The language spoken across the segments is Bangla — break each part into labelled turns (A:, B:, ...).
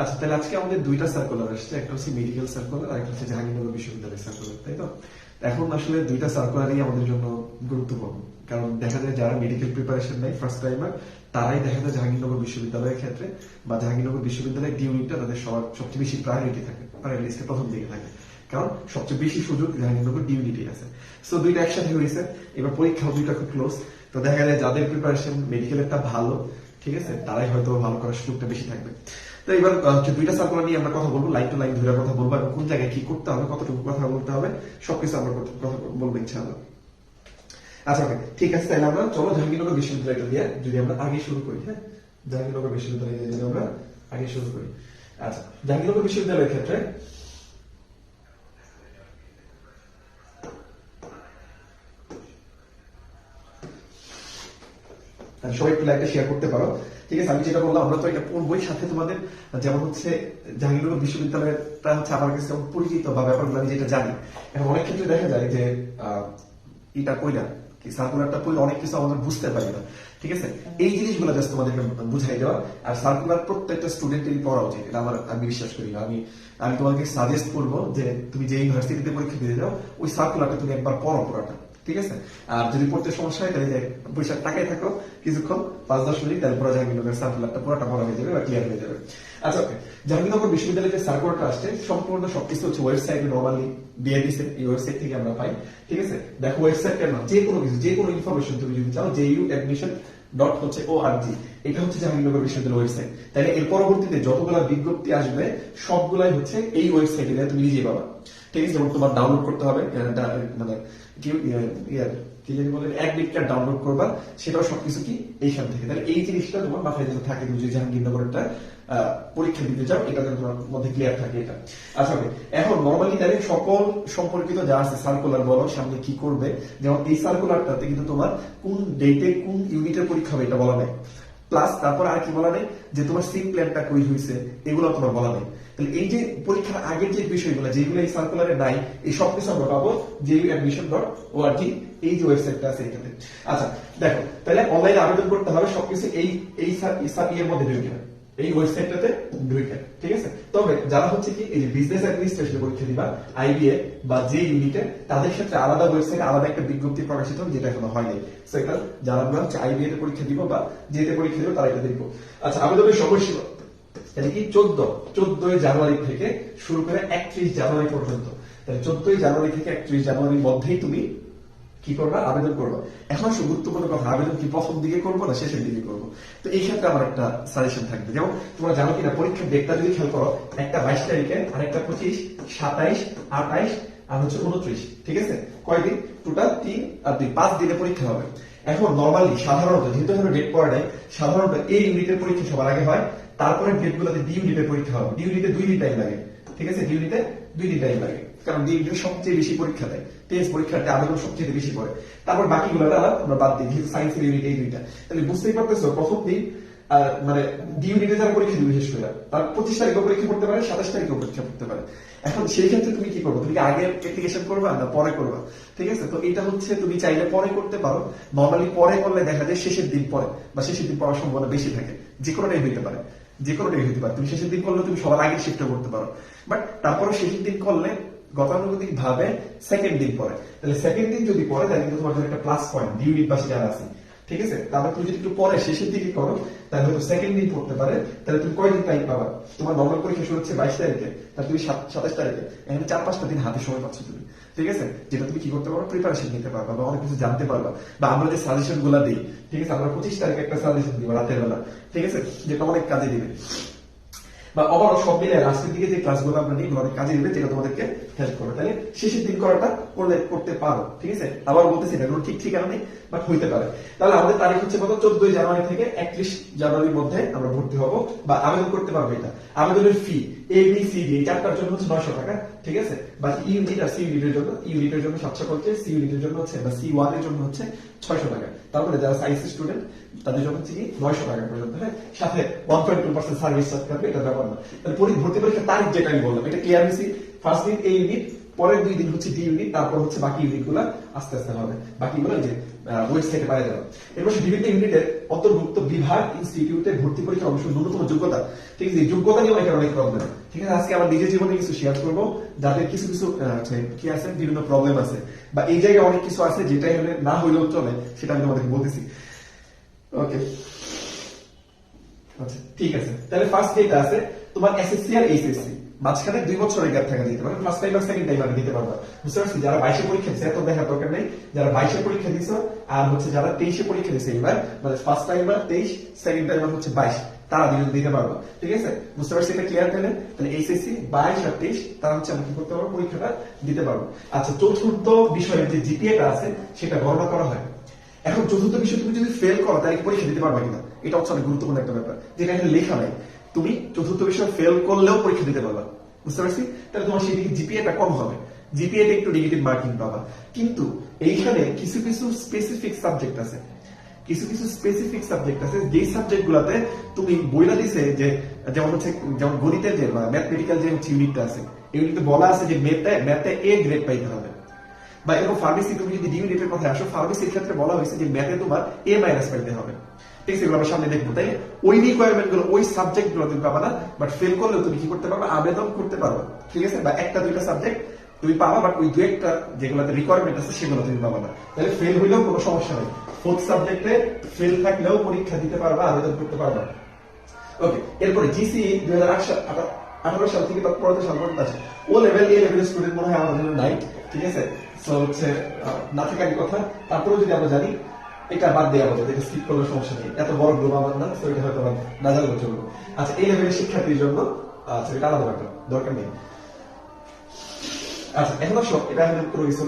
A: আচ্ছা তাহলে আজকে আমাদের দুইটা সার্কুলার আসছে, একটা হচ্ছে মেডিকেল সার্কুলার আর একটা হচ্ছে জাহাঙ্গীরনগর বিশ্ববিদ্যালয়ের সার্কুলার তাই তো? এখন আসলে দুইটা সার্কুলারই আমাদের জন্য গুরুত্বপূর্ণ, কারণ দেখা যায় যারা মেডিকেল প্রিপারেশন নেয় ফার্স্ট টাইমার তারাই দেখা যায় জাহাঙ্গীরনগর বিশ্ববিদ্যালয়ের ক্ষেত্রে বা জাহাঙ্গীরনগর বিশ্ববিদ্যালয়ের ডি ইউনিটটা তাদের সবার সবচেয়ে বেশি প্রায়োরিটি থাকে প্রায়োরিটি লিস্টে প্রথম দিকে থাকে, কারণ সবচেয়ে বেশি সুযোগ জাহাঙ্গীরনগর ডি ইউনিটি আছে। সো দুইটা একসাথে হয়েছে, এবার পরীক্ষাও দুইটা খুব ক্লোজ তো দেখা যায় যাদের প্রিপারেশন মেডিকেলেরটা ভালো, ঠিক আছে, তারাই হয়তো ভালো করার সুযোগটা বেশি থাকবে। তো এবার দুইটা সার্কুলার নিয়ে আমরা কথা বলব লাইন টু লাইন ধরে কথা বলব এবং কোন জায়গায় কি করতে হবে, কতটুকু কথা বলতে হবে, সবকিছু আমরা কথা বলব ইনশাআল্লাহ। আচ্ছা ঠিক আছে, তাহলে আমরা চলো জাহাঙ্গীরনগর বিশ্ববিদ্যালয়টা দিয়ে যদি আমরা আগে শুরু করি হ্যাঁ? জাহাঙ্গীরনগর বিশ্ববিদ্যালয় দিয়ে যদি আমরা আগে শুরু করি। আচ্ছা জাহাঙ্গীরনগর বিশ্ববিদ্যালয়ের ক্ষেত্রে সবাই একটু লাইভটা শেয়ার করতে পারো। ঠিক আছে, আমি যেটা বললাম, আমরা তো এটা পড়বোই সাথে তোমাদের। যেমন হচ্ছে, জাহাঙ্গীরনগর বিশ্ববিদ্যালয়টা হচ্ছে আমার কাছে পরিচিত বা ব্যাপারগুলো আমি যেটা জানি। এখন অনেক ক্ষেত্রে দেখা যায় যে এটা কইরা কি সার্কুলারটা পড়লে অনেক কিছু আমাদের বুঝতে পারি না। ঠিক আছে? এই জিনিসগুলো জাস্ট তোমাদেরকে বুঝাই দেওয়া। আর সার্কুলার প্রত্যেকটা স্টুডেন্টেরই পড়া উচিত, এটা আমার, আমি বিশ্বাস করি না। আমি আমি তোমাকে সাজেস্ট করব যে, তুমি যে ইউনিভার্সিটিতে পরীক্ষা দিতে যাও, ওই সার্কুলারটা তুমি একবার পড়ো পুরোটা। ঠিক আছে? আর যদি পড়তে সমস্যা হয়, তাহলে বৈশাখ টাকায় থাকো, কিছুক্ষণ, পাঁচ, দশ মিনিট, তারপরে পুরো জাহাঙ্গীরনগর সার্কুলারটা পুরোটা পড়া হয়ে যাবে বা ক্লিয়ার হয়ে যাবে। আচ্ছা ওকে জাহাঙ্গীরনগর বিশ্ববিদ্যালয়ের যে সার্কুলারটা আসছে, সম্পূর্ণ সবকিছু হচ্ছে ওয়েবসাইট নর্মালি দিয়ে দিছে, এই ওয়েবসাইট থেকে আমরা পাই, ঠিক আছে? দেখো ওয়েবসাইটটা না যে কোনো কিছু যে কোনো ইনফরমেশন তুমি যদি চাও জেইউ ইউ অ্যাডমিশন ডট হচ্ছে ও আর জি এটা হচ্ছে জাহাঙ্গীরনগর বিশ্ববিদ্যালয়ের ওয়েবসাইট তাহলে এর পরবর্তীতে যতগুলা বিজ্ঞপ্তি আসবে, সবগুলাই হচ্ছে এই ওয়েবসাইটে তুমি নিজে পাবা। ঠিক আছে? যেমন তোমার ডাউনলোড করতে হবে মানে কি, ইয়ে- কি জানি বলে, এক বিটটা ডাউনলোড করবা, সেটাও সবকিছু কি এইখান থেকে। তাহলে এই জিনিসটা তোমার মাথায় যেন থাকে, তুমি যদি জাহাঙ্গীরনগরটা পরীক্ষা দিতে চাও, এটা যেন তোমার মধ্যে ক্লিয়ার থাকে এটা। আচ্ছা এখন নর্মালি তাহলে সকল সম্পর্কিত যা আছে সার্কুলার বলো, সামনে কি করবে, যেমন এই সার্কুলারটাতে কিন্তু তোমার কোন ডেটে কোন ইউনিটের পরীক্ষা হবে এটা বলা নেই প্লাস তারপর আর কি বলা নেই যে তোমার সিম প্ল্যানটা কই হয়েছে এগুলো তোমার বলা নেই তাহলে এই যে পরীক্ষার আগের যে বিষয়গুলো, যেগুলো এই সার্কুলারে নাই, এই সব কিছু আমরা পাবো যে অ্যাডমিশন ডট ও আর কি এই যে ওয়েবসাইটটা আছে এখানে আচ্ছা দেখো, তাহলে অনলাইনে আবেদন করতে হবে, সবকিছু এই এই এর মধ্যে ঢুকে এই ওয়েবসাইটটাতে ঢুকে। ঠিক আছে? তবে যারা হচ্ছে কি, এই যে বিজনেস অ্যাডমিনিস্ট্রেশন পরীক্ষা দিবা আইবিএ বা যে ইউনিটে তাদের ক্ষেত্রে আলাদা ওয়েবসাইট আলাদা একটা বিজ্ঞপ্তি প্রকাশিত হবে, যেটা এখনও হয়নি। সো এটা যারা আমরা হচ্ছে আইবিএ তে পরীক্ষা দিব বা যেতে পরীক্ষা দিব, তারা এটা দেখব। আচ্ছা আবেদনের সময়সীমা এটা কি চোদ্দ? চোদ্দই জানুয়ারি থেকে শুরু করে একত্রিশ জানুয়ারি পর্যন্ত। তাহলে চোদ্দই জানুয়ারি থেকে একত্রিশ জানুয়ারির মধ্যেই তুমি কি করবা? আবেদন করবা। এখন আসলে গুরুত্বপূর্ণ কথা, আবেদন কি প্রথম দিকে করব না শেষের দিকে করব? তো এই ক্ষেত্রে আমার একটা সাজেশন থাকবে। যেমন তোমরা জানো কিনা, পরীক্ষার ডেটটা যদি খেয়াল করো, একটা বাইশ তারিখে আর একটা পঁচিশ, সাতাইশ, আঠাইশ, আর হচ্ছে উনত্রিশ ঠিক আছে? কয়দিন? টোটাল তিন আর দুই। পাঁচ দিনে পরীক্ষা হবে। এখন নর্মালি সাধারণত, যেহেতু এখানে ডেট পড়া নেই, সাধারণত এই ইউনিটের পরীক্ষা সবার আগে হয়। তারপরে ডেট গুলোতে ডি ইউনিটের পরীক্ষা হবে। ডি ইউনিটে দুই দিন টাইম লাগে। ঠিক আছে? ডি ইউনিটে দুই দিন টাইম লাগে। কারণ ডি ইউনিটে সবচেয়ে বেশি পরীক্ষা দেয়। টেস্ট পরীক্ষাটা আবেদন সবচেয়ে বেশি পড়ে তারপর বাকিগুলো আমরা বাদ দিই যেহেতু সায়েন্সের ইউনিট এই দুইটা। তাহলে বুঝতেই পারতেছো, প্রথম দিন মানে ডি ইউনিটে যারা পরীক্ষা দিবে, বিশেষ করে, তার পঁচিশ তারিখেও পরীক্ষা করতে পারে, সাতাশ তারিখেও পরীক্ষা করতে পারে। এখন সেই ক্ষেত্রে তুমি কি করবে? তুমি কি আগে অ্যাপ্লিকেশন করবা না পরে করবা? ঠিক আছে? তো এটা হচ্ছে তুমি চাইলে পরে করতে পারো। নর্মালি পরে করলে দেখা যায় শেষের দিন পরে, বা শেষের দিন পড়ার সম্ভাবনা বেশি থাকে। যে কোনোটাই হইতে পারে। যে কোনোটাই হইতে পারে। তুমি শেষের দিন করলে তুমি সবার আগে শিফট করতে পারো। বাট তারপরে শেষের দিন করলে গতানুগতিক ভাবে সেকেন্ড দিন পরে তাহলে সেকেন্ড দিন যদি পরে তাহলে কিন্তু তোমার জন্য একটা প্লাস পয়েন্ট ডিউরিট বাসে যারা আছে। ঠিক আছে? তারপর তুমি যদি একটু পরে শেষের দিকে করো, তাহলে হয়তো সেকেন্ড দিন পড়তে পারে। তাহলে তুমি কয়দিন টাইম পাবা? তোমার নর্মাল পরীক্ষা শুরু হচ্ছে বাইশ তারিখে, তাহলে তুমি সাতাশ তারিখে। এখানে চার, পাঁচটা দিন হাতে সময় পাচ্ছ তুমি। ঠিক আছে? যেটা তুমি কি করতে পারো? প্রিপারেশন নিতে পারবা বা অনেক কিছু জানতে পারবা। বা আমরা যে সাজেশনগুলা দিই, ঠিক আছে? আমরা পঁচিশ তারিখে একটা সাজেশন দিব রাতের বেলা। ঠিক আছে? যেটা অনেক কাজে দিবে। বা ওভারঅল সব মিলে লাস্টের দিকে যে ক্লাসগুলো আমরা নিই অনেক কাজে দেবে যেটা তোমাদেরকে হেল্প করবে। তাহলে শেষের দিন করাটা করলে, করতে পারো, ঠিক আছে? আবার বলতেছি না ঠিক ঠিকানা নেই বাট হইতে পারে। তাহলে আমাদের তারিখ হচ্ছে কত? চোদ্দই জানুয়ারি থেকে একত্রিশ জানুয়ারির মধ্যে আমরা ভর্তি হব, বা আবেদন করতে পারব এটা। আবেদনের fee A B C D চারটার জন্য হচ্ছে নয়শো টাকা, ঠিক আছে? বা ইউনিট আর সি ইউনিটের জন্য ইউনিটের জন্য সাতশো করছে সি ইউনিটের জন্য হচ্ছে, বা সি ওয়ানের জন্য হচ্ছে ছয়শো টাকা। তারপরে যারা সায়েন্স স্টুডেন্ট তাদের জন্য হচ্ছে কি নয়শো টাকা পর্যন্ত হ্যাঁ? সাথে one point two percent service charge থাকবে, এটা ব্যাপার না। তাহলে ভর্তি পরীক্ষার তারিখ যেটা আমি বললাম, এটা ক্লিয়ার হয়েছি? ফার্স্ট দিন এই ইউনিট পরের দুই দিন হচ্ছে ডি ইউনিট তারপর হচ্ছে বাকি ইউনিটগুলা আস্তে আস্তে হবে। বাকিগুলো যে ওয়েবসাইটে পাওয়া যাবে। সে বিভিন্ন ইউনিটের অন্তর্ভুক্ত বিভাগ ইনস্টিটিউটে ভর্তি পরীক্ষা অবশ্য ন্যূনতম যোগ্যতা। ঠিক আছে যোগ্যতা নিয়ে অনেক অনেক প্রবলেম ঠিক আছে, আজকে আমার নিজের জীবনে কিছু শেয়ার করব, যাদের কিছু কিছু কি আছে, বিভিন্ন প্রবলেম আছে। বা এই জায়গায় অনেক কিছু আছে যেটাই হলে না হইলেও চলে, সেটা আমি তোমাদেরকে বলতেছি। ওকে আচ্ছা ঠিক আছে। তাহলে ফার্স্ট যেটা আছে তোমার এসএসসি আর এইচএসসি মাঝখানে দুই বছরের গ্যাপ থাকা দিতে পারে ফার্স্ট টাইম আর সেকেন্ড টাইম দিতে পারবা। বুঝতে পারছি? যারা বাইশে পরীক্ষা দিচ্ছে এত দেখার দরকার নেই। যারা বাইশে পরীক্ষা দিছো, আর হচ্ছে যারা তেইশে পরীক্ষা দিচ্ছে এবার মানে ফার্স্ট টাইম আর তেইশ সেকেন্ড টাইম হচ্ছে বাইশ, তারা দিতে দিতে পারবা। ঠিক আছে? বুঝতে পারছি? এটা ক্লিয়ার তাহলে? তাহলে এইচএসসি বাইশ আর তেইশ, তারা হচ্ছে আমরা কি করতে পারব? পরীক্ষাটা দিতে পারব। আচ্ছা চতুর্থ বিষয়ের যে জিপিএটা আছে, সেটা গণনা করা হয়। এখন চতুর্থ বিষয় তুমি যদি ফেল করো, তাহলে পরীক্ষা দিতে পারবে কিনা? এটা হচ্ছে অনেক গুরুত্বপূর্ণ একটা ব্যাপার। যেটা এখানে লেখা নাই। তুমি চতুর্থ বিষয় ফেল করলেও পরীক্ষা দিতে পারবা। বুঝতে পারছি? তাহলে তোমার সেই দিকে জিপিএটা কম হবে। জিপিএটা একটু নেগেটিভ মার্কিং পাবা। কিন্তু এইখানে কিছু কিছু স্পেসিফিক সাবজেক্ট আছে। কিছু কিছু স্পেসিফিক সাবজেক্ট আছে, যেই সাবজেক্ট গুলাতে তুমি বইলা দিছে যে, যেমন হচ্ছে, যেমন গণিতের যে ম্যাথমেটিক্যাল যে ইউনিটটা আছে ইউনিটে বলা আছে যে ম্যাথে ম্যাথে এ গ্রেড পাইতে হবে। বা এরকম ফার্মেসি তুমি যদি ডিউ রেটের কথা আসো ফার্মেসির ক্ষেত্রে বলা হয়েছে যে ম্যাথে তোমার এ মাইনাস পাইতে হবে। এগুলো আমরা সামনে দেখব, তাই ওই রিকোয়ারমেন্টগুলো, ওই সাবজেক্টগুলো তুমি পাবা না বাট ফেল করলেও তুমি কি করতে পারবে? আবেদন করতে পারবে, ঠিক আছে? বা একটা, দুইটা সাবজেক্ট তুমি পাবা বাট ওই দু একটা যেগুলোতে রিকোয়ারমেন্ট আছে, সেগুলো তুমি পাবা না। তাহলে ফেল হইলেও কোনো সমস্যা নেই। ফোর্থ সাবজেক্টে ফেল থাকলেও পরীক্ষা দিতে পারবা, আবেদন করতে পারবা। ওকে এরপরে জিসি দুই হাজার আট সাল, আঠারো সাল থেকে তৎপরতা সাল পর্যন্ত আছে। ও লেভেল এ লেভেলের স্টুডেন্ট মনে হয় আমাদের নাই, ঠিক আছে? সো হচ্ছে না থাকারই কথা। তারপরেও যদি আমরা জানি এটা বাদ দেওয়া হবে এটা স্কিপ করলে সমস্যা নেই। এত বড় গ্রুপ আমার না এটা হয়তো আমার না জানলে চলবে। আচ্ছা এই লেভেলের শিক্ষার্থীর জন্য আচ্ছা এটা আলাদা দরকার নেই। আচ্ছা এখন আসো, এটা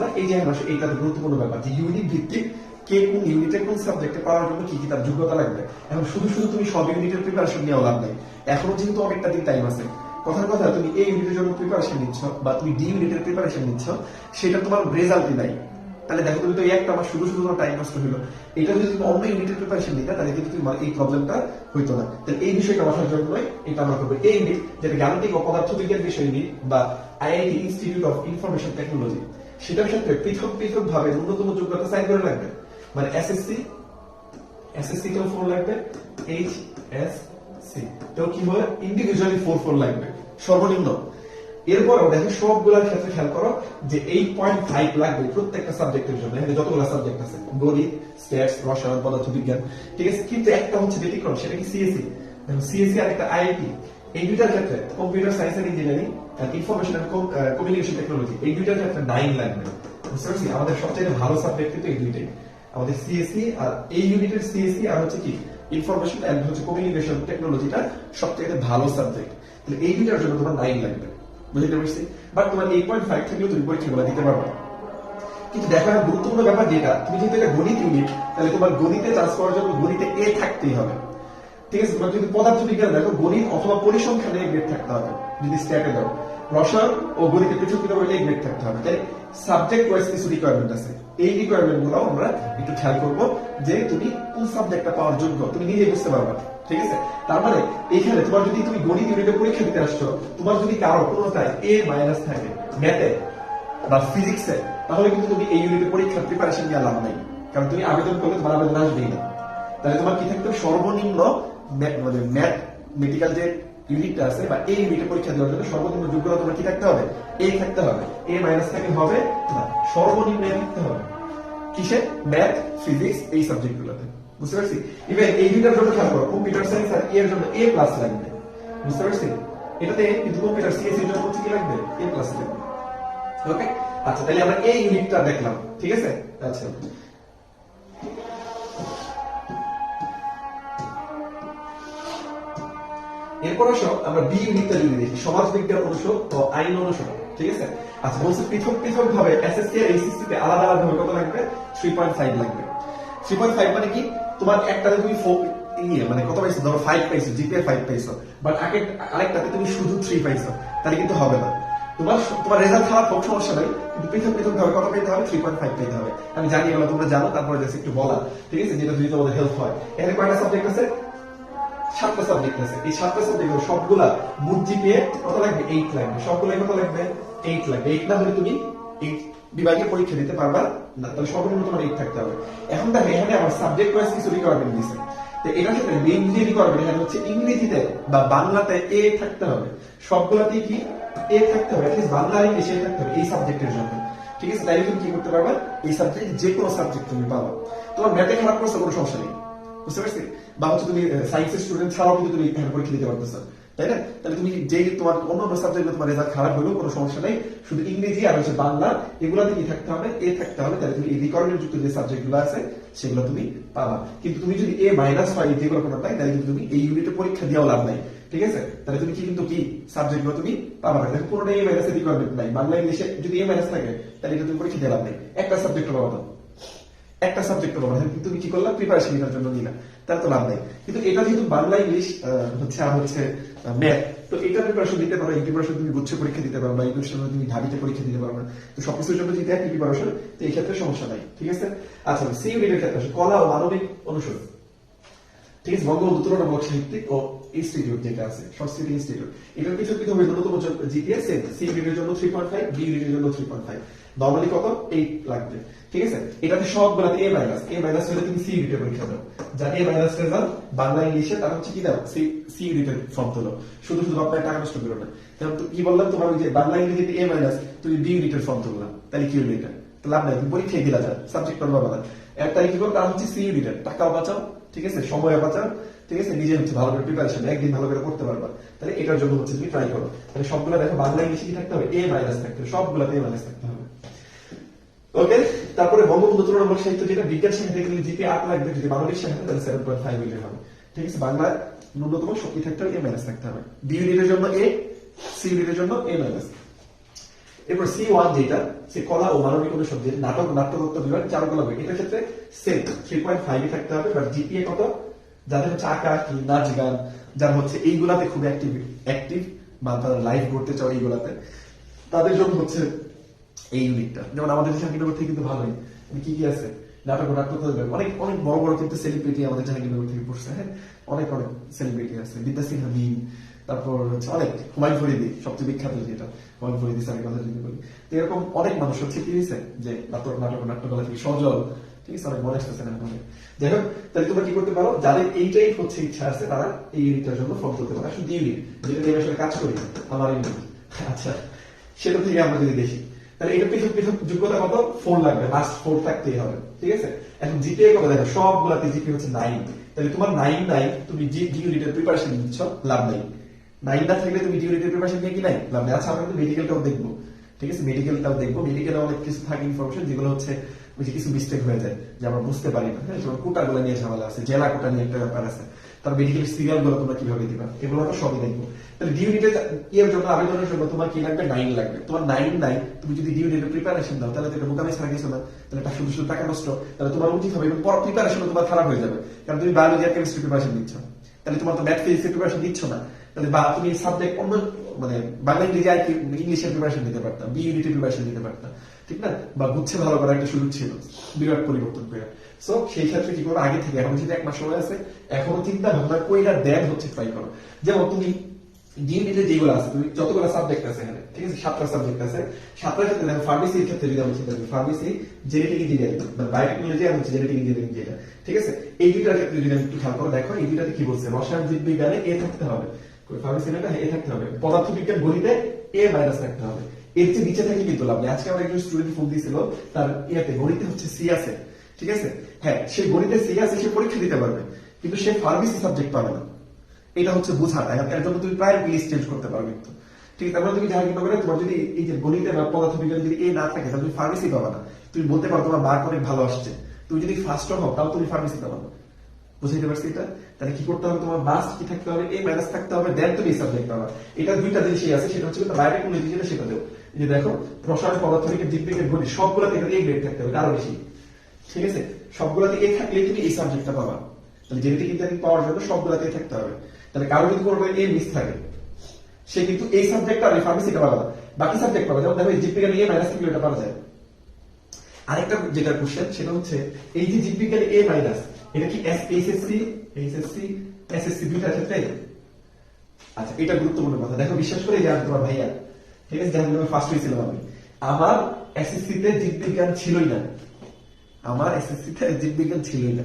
A: না, এই যে এখন আসো, এইটা গুরুত্বপূর্ণ ব্যাপার, যে ইউনিট ভিত্তিক কে কোন ইউনিটে কোন সাবজেক্টে পাওয়ার জন্য কি কি তার যোগ্যতা লাগবে। এখন শুধু শুধু তুমি সব ইউনিটের প্রিপারেশন নিয়ে লাভ নাই। এখনও যেহেতু অনেকটা দিন টাইম আছে। কথার কথা, তুমি এই ইউনিটের জন্য প্রিপারেশন নিচ্ছ, বা তুমি ডি ইউনিটের প্রিপারেশন নিচ্ছ, সেটা তোমার রেজাল্টই নাই। তাহলে দেখো তুমি তো এই একটা আমার শুধু শুধু তোমার টাইম নষ্ট হলো। এটা যদি তুমি অন্য ইউনিটের প্রিপারেশন নিতে, তাহলে কিন্তু তোমার এই প্রবলেমটা হইতো না। তাহলে এই বিষয়টা মাথার জন্যই এটা আমরা করব। এই ইউনিট যেটা গাণিতিক ও পদার্থবিজ্ঞান বিষয় ইউনিট বা IIT institute of information technology সেটার সাথে পৃথক পৃথক ভাবে ন্যূনতম যোগ্যতা সাইন করে লাগবে। মানে এসএসসি এসএসসি তেও ফোর লাগবে এইচ এস সি তেও কি হয় ইন্ডিভিজুয়ালি ফোর ফোর লাগবে। সর্বনিম্ন। এরপরও দেখো সবগুলোর ক্ষেত্রে খেয়াল করো যে এইট পয়েন্ট ফাইভ লাগবে প্রত্যেকটা সাবজেক্টের জন্য। এখানে যতগুলো সাবজেক্ট আছে, গণিত স্ট্যাটস রসায়ন পদার্থবিজ্ঞান ঠিক আছে? কিন্তু একটা হচ্ছে ব্যতিক্রম, সেটা কি সিএসসি দেখো সিএসসি আর একটা আইআইটি এই দুইটার ক্ষেত্রে computer science and engineering information and communication technology এই দুইটার ক্ষেত্রে নাইন লাগবে। বুঝতে পারছি? আমাদের সবচেয়ে ভালো সাবজেক্ট কিন্তু এই দুইটাই। আমাদের সিএসসি আর এই ইউনিটের সিএসসি আর হচ্ছে কি? ইনফরমেশন এন্ড হচ্ছে কমিউনিকেশন টেকনোলজিটা সবচেয়ে ভালো সাবজেক্ট তাহলে এই দুইটার জন্য তোমার নাইন লাগবে। বুঝতে পারছি? বাট তোমার এইট পয়েন্ট ফাইভ থাকলেও তুমি পরীক্ষাগুলো দিতে পারবে কিন্তু দেখো একটা গুরুত্বপূর্ণ ব্যাপার যেটা, তুমি যেহেতু এটা গণিত ইউনিট তাহলে তোমার গণিতে চাষ করার জন্য গণিতে এ থাকতেই হবে। ঠিক আছে? তোমার যদি পদার্থ বিজ্ঞান দেখো গণিত অথবা পরিসংখ্যানে গ্রেড থাকতে হবে, যদি স্ট্যাটে দাও। রসায়ন ও গণিতে পৃথক হলে এ গ্রেড থাকতে হবে। তাই সাবজেক্ট ওয়াইজ কিছু রিকোয়ারমেন্ট আছে। এই রিকোয়ারমেন্টগুলো আমরা একটু খেয়াল করব যে তুমি কোন সাবজেক্টটা পাওয়ার যোগ্য, তুমি নিজে বুঝতে পারবা, ঠিক আছে? তার মানে এখানে তোমার যদি তুমি গণিত ইউনিটে পরীক্ষা দিতে আসছো, তোমার যদি কারও কোনোটায় এ মাইনাস থাকে ম্যাথে বা ফিজিক্সে তাহলে কিন্তু তুমি এই ইউনিটে পরীক্ষার প্রিপারেশন নিয়ে লাভ নাই। কারণ তুমি আবেদন করলে তোমার আবেদন আসবেই না। তাহলে তোমার কি থাকতে সর্বনিম্ন মানে ম্যাথ মেডিকেল যে ইউনিটটা আছে বা এই ইউনিটে পরীক্ষা দেওয়ার জন্য সর্বনিম্ন যোগ্যতা তোমার কি থাকতে হবে? এ থাকতে হবে। এ মাইনাস থাকলে হবে না সর্বনিম্ন এ থাকতে হবে। কিসে? ম্যাথ ফিজিক্স এই সাবজেক্ট গুলোতে। বুঝতে পারছি? ইভেন এই দুইটার জন্য খেয়াল করো কম্পিউটার সায়েন্স আর এর জন্য এ প্লাস লাগবে। বুঝতে পারছি? এটাতে কিন্তু কম্পিউটার সিএস এর জন্য কি লাগবে? এ প্লাস লাগবে। ওকে আচ্ছা তাহলে আমরা এই ইউনিটটা দেখলাম। ঠিক আছে? আচ্ছা। এরপর আসো, আমরা বি ইউনিটটা যদি দেখি সমাজ বিজ্ঞান অনুষদ ও আইন অনুষদ, ঠিক আছে? আচ্ছা বলছে পৃথক পৃথক ভাবে এসএসসি আর এইচএসসি তে আলাদা আলাদা ভাবে কত লাগবে? 3.5 লাগবে। 3.5 মানে কি? তোমার একটাতে তুমি ইয়ে মানে কত পাইছো? ধরো 5 পাইছো জিপিএ 5 পাইছো বাট আগে আরেকটাতে তুমি শুধু 3 পাইছো, তাহলে কিন্তু হবে না। তোমার তোমার রেজাল্ট খারাপ হোক সমস্যা নাই, কিন্তু পৃথক পৃথক ভাবে কত পেতে হবে? 3.5 পেতে হবে। আমি জানি এগুলো তোমরা জানো, তারপরে জাস্ট একটু বলা, ঠিক আছে? যেটা যদি তোমাদের হেল্প হয়। এখানে কয়টা সাবজেক্ট আছে? সাতটা সাবজেক্ট আছে এই সাতটা সাবজেক্ট সবগুলা মোট জিপিএ কত লাগবে? এইট লাগবে। সবগুলাই কত লাগবে? এইট লাগবে। এইট না হলে তুমি বিভাগে পরীক্ষা দিতে পারবা না। তাহলে সর্বনিম্ন তোমার এইট থাকতে হবে। এখন দেখো, এখানে আমার সাবজেক্ট ওয়াইজ কিছু রিকোয়ারমেন্ট দিছে। তো এটার ক্ষেত্রে মেইন যে রিকোয়ারমেন্ট এখানে হচ্ছে ইংরেজিতে বা বাংলাতে এ থাকতে হবে। সবগুলাতেই কি? এ থাকতে হবে। অ্যাটলিস্ট বাংলা আর ইংলিশে থাকতে হবে এই সাবজেক্টের জন্য। ঠিক আছে? তাই তুমি কি করতে পারবা? এই সাবজেক্ট যে কোনো সাবজেক্ট তুমি পাবা। তোমার ম্যাথে খারাপ করছ কোনো সমস্যা নেই। বুঝতে পারছি? বা হচ্ছে তুমি সায়েন্সের স্টুডেন্ট ছাড়াও কিন্তু তুমি এখানে পরীক্ষা দিতে পারতেছো, তাই না? তাহলে তুমি যে তোমার অন্য অন্য সাবজেক্টে তোমার রেজাল্ট খারাপ হলেও কোনো সমস্যা নেই, শুধু ইংরেজি আর হচ্ছে বাংলা এগুলাতে কি থাকতে হবে? এ থাকতে হবে, তাহলে তুমি এই যুক্ত যে সাবজেক্টগুলো আছে, সেগুলো তুমি পাবা। কিন্তু তুমি যদি এ মাইনাস হয় যেগুলো কোনো পাই, তাহলে কিন্তু তুমি এই ইউনিটে পরীক্ষা দেওয়াও লাভ নাই, ঠিক আছে? তাহলে তুমি কি কিন্তু কি সাবজেক্টগুলো তুমি পাবা না। দেখো পুরোটা এ মাইনাসের রিকোয়ারমেন্ট নাই, বাংলা, ইংলিশে যদি এ মাইনাস থাকে, তাহলে এটা তুমি পরীক্ষা দেওয়া লাভ নেই। একটা সাবজেক্ট পাবা একটা সাবজেক্ট পাবো না। কিন্তু তুমি কি করলা? প্রিপারেশন নেওয়ার জন্য নিলা। তার তো লাভ নাই। কিন্তু এটা যেহেতু বাংলা, ইংলিশ হচ্ছে আর হচ্ছে ম্যাথ তো এটা প্রিপারেশন দিতে পারো। এই প্রিপারেশন তুমি গুচ্ছে পরীক্ষা দিতে পারো বা এই প্রিপারেশন তুমি ঢাবিতে পরীক্ষা দিতে পারো তো সবকিছুর জন্য যদি একই প্রিপারেশন তো এই ক্ষেত্রে সমস্যা নাই। ঠিক আছে? আচ্ছা সি ইউনিটের ক্ষেত্রে কলা ও মানবিক অনুষদ ঠিক আছে? বঙ্গবন্ধু তুলনামূলক সাহিত্যিক ও ইনস্টিটিউট যেটা আছে সংস্কৃতি ইনস্টিটিউট এটার কিছু কিছু হবে ন্যূনতম জিপিএ সেম সি ইউনিটের জন্য থ্রি পয়েন্ট ফাইভ বি ইউনিটের জন্য থ্রি পয়েন্ট ফাইভ নর্মালি কত? এইট লাগবে। ঠিক আছে? এটাতে সবগুলাতে এ মাইনাস এ মাইনাস হলে তুমি সি ইউনিটের পরীক্ষা দাও। যার এ মাইনাস রেজাল্ট বাংলা, ইংলিশে, তার হচ্ছে কি দাও? সি সি ইউনিটের ফর্ম তোলো। শুধু শুধু আপনার টাকা নষ্ট করো না। কারণ কি বললাম তোমার যে বাংলা, ইংরেজিতে এ মাইনাস তুমি বি ইউনিটের ফর্ম তুললাম তাহলে কি হলো এটা? লাভ নাই, তুমি পরীক্ষায় দিলা যান সাবজেক্ট করবা না একটা কি করো, তার হচ্ছে সি ইউনিটের টাকাও বাঁচাও, ঠিক আছে? সময় বাঁচাও। ঠিক আছে? নিজে হচ্ছে ভালো করে প্রিপারেশন একদিন ভালো করে করতে পারবা। তাহলে এটার জন্য হচ্ছে তুমি ট্রাই করো। তাহলে সবগুলো দেখো বাংলা ইংলিশে কি থাকতে হবে? এ মাইনাস থাকতে হবে। সবগুলোতে এ মাইনাস থাকতে হবে। ওকে তারপরে বঙ্গবন্ধু তুলনামূলক সাহিত্য যেটা বিজ্ঞান সাহিত্যে গেলে জিপি আট লাগবে, যদি মানবিক সাহিত্য, তাহলে সেভেন পয়েন্ট ফাইভ হইলে হবে। ঠিক আছে? বাংলা ন্যূনতম শক্তি থাকতে হবে এ মাইনাস থাকতে হবে। বি ইউনিটের জন্য এ সি ইউনিটের জন্য এ মাইনাস এরপর সি ওয়ান যেটা, সে কলা ও মানবিক অনুষদ যে নাটক, নাট্যতত্ত্ব বিভাগ, চারুকলা বিভাগ এটার ক্ষেত্রে সেম থ্রি পয়েন্ট ফাইভে থাকতে হবে। বাট জিপিএ কত? যাদের হচ্ছে আঁকা আঁকি নাচ গান যারা হচ্ছে এইগুলাতে খুব অ্যাক্টিভ অ্যাক্টিভ বা তারা লাইভ করতে চাও এইগুলাতে, তাদের জন্য হচ্ছে এই ইউনিটটা যেমন আমাদের জাহাঙ্গীরনগর থেকে কিন্তু ভালোই। কি কি আছে? নাটক ও নাট্য অনেক অনেক বড় বড় কিন্তু সেলিব্রিটি আমাদের থেকে পড়ছে হ্যাঁ? অনেক অনেক সেলিব্রিটি আছে। বিদ্যা সিনহা তারপর হচ্ছে অনেক। হুমায়ুন ফরিদি, সবচেয়ে বিখ্যাত যেটা। হুমায়ুন ফরিদি স্যারের কথা যদি বলি। তো এরকম অনেক মানুষ হচ্ছে কি যে নাটক নাটক নাট্যকলা থেকে সজল আচ্ছা আমরা ঠিক আছে? মেডিকেলটাও দেখব মেডিকেলে অনেক কিছু থাকে ইনফরমেশন যেগুলো হচ্ছে যে কিছু মিস্টেক হয়ে যায়, যে আমরা বুঝতে পারি না। হ্যাঁ যেমন কোটা গুলো নিয়ে ঝামেলা আছে, জেলা কোটা নিয়ে একটা ব্যাপার আছে। তার মেডিকেল সিরিয়ালগুলো তোমরা কীভাবে দিবা? এগুলো আমরা সবই দেখব। তাহলে ডিউনিটের ইয়ের জন্য আবেদনের জন্য তোমার কি লাগবে? নাইন লাগবে। তোমার নাইন নাই, তুমি যদি ডিউ ডিউনিটের প্রিপারেশন দাও, তাহলে তো এটা বোকামি ছাড়া কিছু না। তাহলে এটা শুধু শুধু টাকা নষ্ট। তাহলে তোমার উচিত হবে, এবং প্রিপারেশন তোমার খারাপ হয়ে যাবে। কারণ তুমি বায়োলজি আর কেমিস্ট্রি প্রিপারেশন দিচ্ছ তাহলে তোমার তো ম্যাথ ফিজিক্স প্রিপারেশন দিচ্ছ না। তাহলে বা তুমি সাবজেক্ট অন্য মানে বাংলা ইংরেজি আর কি ইংলিশের প্রিপারেশন দিতে পারতাম বি ইউনিটের প্রিপারেশন দিতে পারতাম, ঠিক না? বা গুচ্ছে ভালো করার একটা সুযোগ ছিল, বিরাট পরিবর্তন করে। সো সেই ক্ষেত্রে কি করো আগে থেকে, এখন যেহেতু এক মাস সময় আছে, এখনও চিন্তা ভাবনা কইরা দেন হচ্ছে ট্রাই করো। যেমন তুমি ডিউনিটে যেগুলো আছে, তুমি যতগুলো সাবজেক্ট আছে এখানে, ঠিক আছে? সাতটা সাবজেক্ট আছে। সাতটার ক্ষেত্রে দেখো ফার্মেসির ক্ষেত্রে যদি আমি চিন্তা করি pharmacy genetic engineering biotechnology genetic engineering যেটা, ঠিক আছে? এই দুইটার ক্ষেত্রে যদি আমি একটু খেয়াল করো, দেখো এই দুইটাতে কি বলছে? রসায়ন, জীববিজ্ঞানে এ থাকতে হবে। ফার্মেসি এ থাকতে হবে। এর চেয়ে নিচে কিন্তু লাভ আজকে আমার একজন স্টুডেন্ট ফোন দিয়েছিল, তার ইয়েতে গণিতে হচ্ছে সি আছে। ঠিক আছে? হ্যাঁ সে গণিতে সি আছে, সে পরীক্ষা দিতে পারবে। কিন্তু সে ফার্মেসি সাবজেক্ট পাবে না। এটা হচ্ছে এর জন্য তুমি প্রায় চেঞ্জ করতে পারবে কিন্তু ঠিক আছে? তারপরে তুমি জাহাঙ্গীরনগরে তোমার যদি এই যে গণিতে বা পদার্থ বিজ্ঞানে যদি এ না থাকে, তাহলে তুমি ফার্মেসি পাবা না। তুমি বলতে পারো তোমার মার্ক অনেক ভালো আসছে। তুমি যদি ফার্স্ট হও, তাও তুমি ফার্মেসি পাবা না। বুঝাইতে পারছি এটা? তাহলে কি করতে হবে? তোমার মাস্ট কি থাকতে হবে? এই মাইনাস থাকতে হবে দেন তুমি সাবজেক্ট পাবা। এটা দুইটা জিনিসই আছে, সেটা হচ্ছে বাইরে বায়োটেকনোলজি যেটা সেটা দেবো এই যে দেখো রসায়ন পদার্থ বিজ্ঞান জীববিজ্ঞান, গণিত, সবগুলোতে এখানে এ গ্রেড থাকতে হবে আরও বেশি। ঠিক আছে? সবগুলোতে এ থাকলে তুমি এই সাবজেক্টটা পাবা। তাহলে জেনেটিক ইঞ্জিনিয়ারিং পাওয়ার জন্য সবগুলোতে থাকতে হবে। তাহলে কারও যদি কোনো এ মিস থাকে, সে কিন্তু এই সাবজেক্টটা আর ফার্মেসিটা পাবে বাকি সাবজেক্ট পাবে। যেমন দেখো জীববিজ্ঞান এ মাইনাস থাকলে এটা পাওয়া যায়। আরেকটা যেটা কোশ্চেন সেটা হচ্ছে, এই যে জীববিজ্ঞান এ মাইনাস এটা কি এইচএসসি এইচএসসি এসএসসি দুইটার ক্ষেত্রে আচ্ছা এটা গুরুত্বপূর্ণ কথা। দেখো, বিশ্বাস করে জানো তোমার ভাইয়া। ঠিক আছে জাহাঙ্গীরনগর ফার্স্ট হয়েছিলাম আমি। আমার এসএসসি তে জীববিজ্ঞান ছিলই না। আমার এসএসসি তে জীববিজ্ঞান ছিলই না।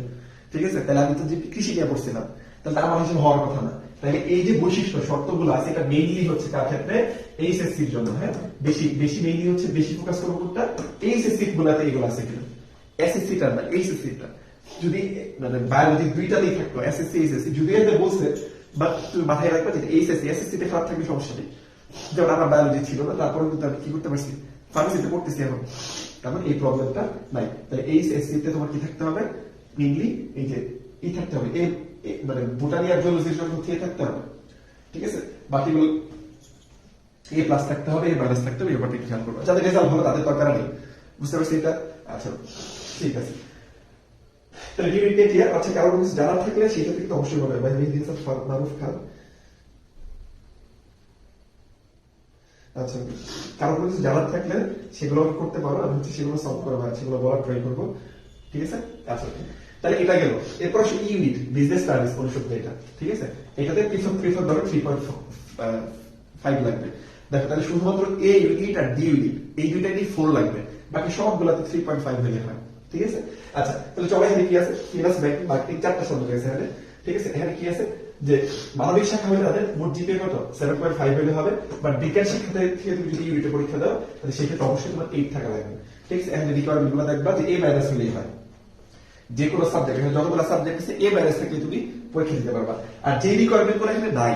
A: ঠিক আছে, তাহলে আমি তো জীব কৃষি নিয়ে পড়ছিলাম, তাহলে আমার হিসেবে হওয়ার কথা না। তাহলে এই যে বৈশিষ্ট্য, শর্তগুলো আছে, এটা মেইনলি হচ্ছে কার ক্ষেত্রে? এইচএসসি এর জন্য হ্যাঁ? বেশি বেশি মেইনলি হচ্ছে, বেশি ফোকাস করব কোনটা? এইচএসসি গুলাতে এগুলো আছে কিনা? এসএসসি টা না এইচএসসি টা। যদি মানে বায়োলজি দুইটাতেই থাকতো এসএসসি এইচএসসি যদি এদের বলছে বাট তুমি মাথায় রাখবে যে এইচএসসি এসএসসি তে খারাপ থাকলে সমস্যা নেই। যেমন আমার বায়োলজি ছিল না, তারপরে কিন্তু আমি কি করতে পারছি? ফার্মেসিতে পড়তেছি এখন। তার মানে এই প্রবলেমটা নাই। তাহলে এইচএসসি তে তোমার কি থাকতে হবে? মেইনলি এই যে, ই থাকতে হবে। এ এ- মানে বোটানি আর জুলজির জন্য থিয়ে থাকতে হবে। ঠিক আছে? বাকিগুলো এ প্লাস থাকতে হবে এ মাইনাস থাকতে হবে, এই ব্যাপারটা খেয়াল করব। যাদের রেজাল্ট ভালো, তাদের দরকার নেই। বুঝতে পারছি এটা? আচ্ছা ঠিক আছে। তাহলে আচ্ছা কিছু জানার থাকলে সেটা আচ্ছা কারও থাকলে সেগুলো করতে পারো আমি হচ্ছে সেগুলো সলভ করব সেগুলো বলার ট্রাই করব। ঠিক আছে? আচ্ছা তাহলে এটা গেল। এরপর আসে ইউনিট বিজনেস স্টাডিজ অনুষদ এটা। ঠিক আছে? এটাতে পৃথক ধরো থ্রি পয়েন্ট ফাইভ লাগবে। দেখো, তাহলে শুধুমাত্র এ ইউনিট আর ডি ইউনিট এই দুইটাই ফোর লাগবে। বাকি সবগুলোতে থ্রি পয়েন্ট ফাইভ হলে হয়। ঠিক আছে? আচ্ছা তাহলে চলো এখানে কি আছে? ফিনান্স ব্যাংকিং মার্কেটিং চারটা শব্দ রয়েছে এখানে। ঠিক আছে? এখানে কি আছে? যে মানবিক শাখা হলে তাদের মোট জিপে কত? সেভেন পয়েন্ট ফাইভ হলে হবে বাট বিজ্ঞান শিক্ষা থেকে তুমি যদি ইউনিটে পরীক্ষা দাও, তাহলে সেক্ষেত্রে অবশ্যই তোমার এইট থাকা লাগবে। ঠিক আছে? এখানে রিকোয়ারমেন্টগুলো দেখবা যে এ মাইনাস হলেই হয়। যে কোনো সাবজেক্ট এখানে যতগুলো সাবজেক্ট আছে এ মাইনাস থাকলে তুমি পরীক্ষা দিতে পারবা। আর যে রিকোয়ারমেন্টগুলো এখানে নাই,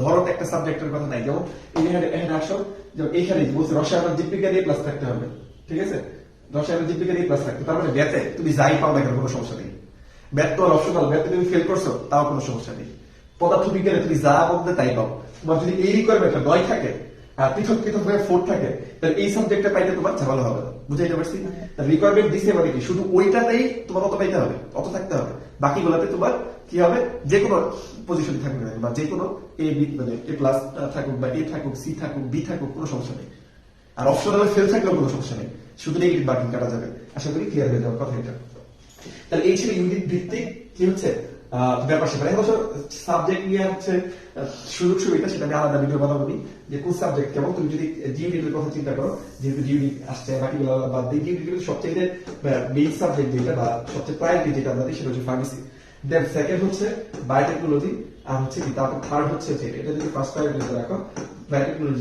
A: ধরো একটা সাবজেক্টের কথা নাই, যেমন এখানে এখানে আসো, যেমন এইখানে বলছে রসায়ন জীববিজ্ঞান এ প্লাস থাকতে হবে। ঠিক আছে? রসায়ন জীববিজ্ঞান এ প্লাস থাকতে তার মানে ব্যাতে তুমি যাই পাও না কেন কোনো সমস্যা নেই। ব্যাট তো অপশনাল ব্যাটে তুমি ফেল করছ তাও কোনো সমস্যা নেই। পদার্থ বিজ্ঞানে তুমি যা বলতে তাই পাও। তোমার যদি এই রিকোয়ারমেন্টটা নয় থাকে আর পৃথক পৃথক ভাবে ফোর থাকে তাহলে এই সাবজেক্টটা পাইতে তোমার ঝামেলা হবে না। বুঝাইতে পারছি? রিকোয়ারমেন্ট দিছে মানে কি? শুধু ওইটাতেই তোমার অত পাইতে হবে অত থাকতে হবে। বাকিগুলোতে তোমার কি হবে? যে কোনো পজিশন থাকবে না বা যে কোনো এ বি মানে এ প্লাস থাকুক বা এ থাকুক সি থাকুক বি থাকুক কোনো সমস্যা নেই। আর অপশনালে ফেল থাকলেও কোনো সমস্যা নেই। শুধু নেগেটিভ মার্কিং কাটা যাবে। আশা করি ক্লিয়ার হয়ে যাওয়ার কথা এটা। তাহলে এই ছিল ইউনিট ভিত্তিক, কি হচ্ছে? ব্যাপার স্যাপার এখন সাবজেক্ট নিয়ে হচ্ছে সুযোগ সুবিধা সেটা আমি আলাদা ভিডিও যে কোন সাবজেক্ট কেমন? তুমি যদি কথা চিন্তা করো, যেহেতু আসছে বাকিগুলো বাদ দিয়ে জিউনিট সবচেয়ে মেইন সাবজেক্ট যেটা বা সবচেয়ে প্রায়োরিটি যেটা আমরা দিই সেটা হচ্ছে ফার্মেসি দেন সেকেন্ড হচ্ছে বায়োটেকনোলজি আর হচ্ছে কি, তারপর থার্ড হচ্ছে এটা। যদি ফার্স্ট প্রায়োরিটি রাখো